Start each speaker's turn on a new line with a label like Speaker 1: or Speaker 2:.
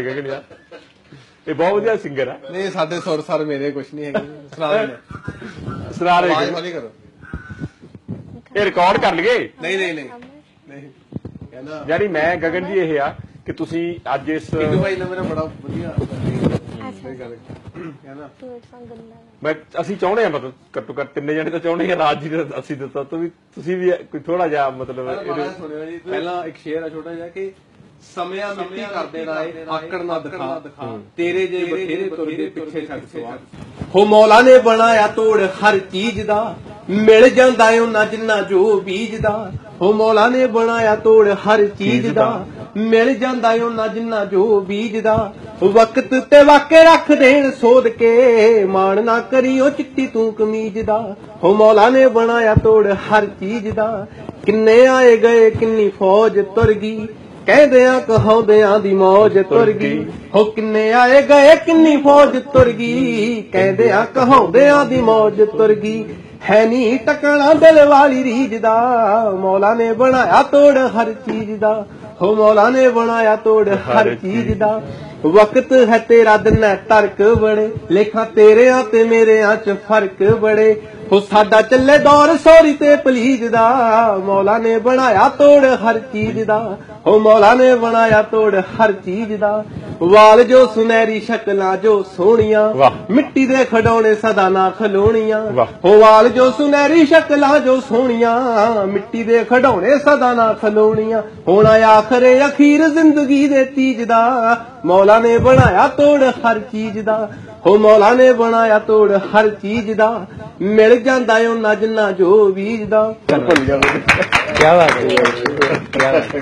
Speaker 1: ਏ ਗਗਨ ਇਹ ਬਹੁਤ ਵਧੀਆ ਸਿੰਗਰ ਆ।
Speaker 2: ਨਹੀਂ ਸਾਡੇ ਸੁਰ ਸਰ ਮੇਰੇ ਕੁਝ ਨਹੀਂ ਹੈਗੇ। ਸੁਣਾ ਦੇ
Speaker 1: ਸੁਣਾ ਰਹੇ
Speaker 2: ਆਵਾਜ਼ ਵਾਲੀ ਕਰੋ।
Speaker 1: ਇਹ ਰਿਕਾਰਡ ਕਰ ਲਈਏ?
Speaker 2: ਨਹੀਂ ਨਹੀਂ ਨਹੀਂ। ਨਹੀਂ। ਕਹਿੰਦਾ
Speaker 1: ਯਾਨੀ ਮੈਂ ਗਗਨ ਜੀ ਇਹ ਆ ਕਿ ਤੁਸੀਂ ਅੱਜ ਇਸ
Speaker 2: ਬਿੱਟੂ ਭਾਈ ਨੇ ਮੇਰਾ ਬੜਾ ਵਧੀਆ
Speaker 1: ਮੈਂ ਅਸੀਂ ਚਾਹੁੰਦੇ ਆ ਮਤਲਬ ਘੱਟੋ ਘੱਟ ਤਿੰਨੇ ਜਣੇ ਤਾਂ ਚਾਹੁੰਦੇ ਆ ਰਾਜ ਜੀ ਦਾ ਅਸੀਂ ਦੱਸੋ ਤੁਸੀਂ ਤੁਸੀਂ ਵੀ ਕੋਈ ਥੋੜਾ ਜਿਹਾ ਮਤਲਬ
Speaker 2: ਪਹਿਲਾਂ ਇੱਕ ਸ਼ੇਰ ਆ ਛੋਟਾ ਜਿਹਾ ਕਿ ਸਮਿਆਂ ਮਿੱਟੀ ਕਰਦੇ ਰਾਏ ਆਕੜ ਨਾ ਦਿਖਾ। ਤੇਰੇ ਜੇ ਬਥੇਰੇ ਤੁਰਦੇ ਪਿੱਛੇ ਛੱਡ ਸਵਾ ਹੋ ਮੌਲਾ ਨੇ ਬਣਾਇਆ ਤੋੜ ਹਰ ਚੀਜ਼ ਦਾ ਮਿਲ ਜਾਂਦਾ ਉਹਨਾਂ ਜਿੰਨਾ ਜੋ ਬੀਜਦਾ। ਹੋ ਮੌਲਾ ਨੇ ਬਣਾਇਆ ਤੋੜ ਹਰ ਚੀਜ਼ ਦਾ ਮਿਲ ਜਾਂਦਾ ਉਹਨਾਂ ਜਿੰਨਾ ਜੋ ਬੀਜਦਾ। ਵਕਤ ਤੇ ਵਾਕੇ ਰੱਖ ਦੇਣ ਸੋਧ ਕੇ ਮਾਣ ਨਾ ਕਰੀਓ ਚਿੱਟੀ ਤੂੰ ਕਮੀਜ਼ ਦਾ। ਹੋ ਮੌਲਾ ਨੇ ਬਣਾਇਆ ਤੋੜ ਹਰ ਚੀਜ਼ ਦਾ। ਕਿੰਨੇ ਆਏ ਗਏ ਕਿੰਨੀ ਫੌਜ ਤੁਰ ਗਈ। ਕਹਿੰਦਿਆਂ ਕਹਾਉਂਦਿਆਂ ਦੀ ਮੌਜ ਤੁਰ ਗਈ। ਹੋ ਕਿੰਨੇ ਆਏ ਗਏ ਕਿੰਨੀ ਫੌਜ ਤੁਰ ਗਈ। ਕਹਿੰਦਿਆਂ ਕਹਾਉਂਦਿਆਂ ਦੀ ਮੌਜ ਤੁਰ ਗਈ। ਹੈ ਨੀ ਟਕਣਾ ਦਿਲ ਵਾਲੀ ਰੀਜ ਦਾ। ਮੌਲਾ ਨੇ ਬਣਾਇਆ ਤੋੜ ਹਰ ਚੀਜ਼ ਦਾ। ਹੋ ਮੌਲਾ ਨੇ ਬਣਾਇਆ ਤੋੜ ਹਰ ਚੀਜ਼ ਦਾ। ਵਕਤ ਹੈ ਤੇਰਾ ਦਿਨ ਹੈ ਤਰਕ ਬੜੇ ਲੇਖਾਂ ਤੇਰਿਆਂ ਤੇ ਮੇਰਿਆਂ ਚ ਫ਼ਰਕ ਬੜੇ ਹੋ ਸਾਡਾ ਚੱਲੇ ਦੌਰ ਸੋਰੀ ਤੇ ਪਲੀਜ ਦਾ, ਮੌਲਾ ਨੇ ਬਣਾਇਆ ਤੋੜ ਹਰ ਚੀਜ਼ ਦਾ। ਹੋ ਮੌਲਾ ਨੇ ਬਣਾਇਆ ਤੋੜ ਹਰ ਚੀਜ਼ ਦਾ। ਵਾਲ ਜੋ ਸੁਨਹਿਰੀ ਸ਼ਕਲਾਂ ਜੋ ਸੋਹਣੀਆਂ। ਮਿੱਟੀ ਦੇ ਖਡੌਣੇ ਸਦਾ ਨਾ ਖਲੋਣੀਆਂ। ਹੋ ਵਾਲ ਜੋ ਸੁਨਹਿਰੀ ਸ਼ਕਲਾਂ ਜੋ ਸੋਹਣੀਆਂ ਮਿੱਟੀ ਦੇ ਖਡੌਣੇ ਸਦਾ ਨਾ ਖਲੋਣੀਆਂ। ਹੋਣਾ ਆਖਰੇ ਅਖੀਰ ਜ਼ਿੰਦਗੀ ਦੇ ਤੀਜ ਦਾ। ਮੌਲਾ ਨੇ ਬਣਾਇਆ ਤੋੜ ਹਰ ਚੀਜ਼ ਦਾ। ਹੋ ਮੌਲਾ ਨੇ ਬਣਾਇਆ ਤੋੜ ਹਰ ਚੀਜ਼ ਦਾ। ਮਿਲ ਜਾਂਦਾ ਉਹਨਾਂ ਜਿੰਨਾ ਜੋ
Speaker 1: ਭੁੱਲ ਜਾਵੇ
Speaker 3: ਕੀ ਬਾਤ ਹੈ। ਕੀ ਬਾਤ ਹੈ।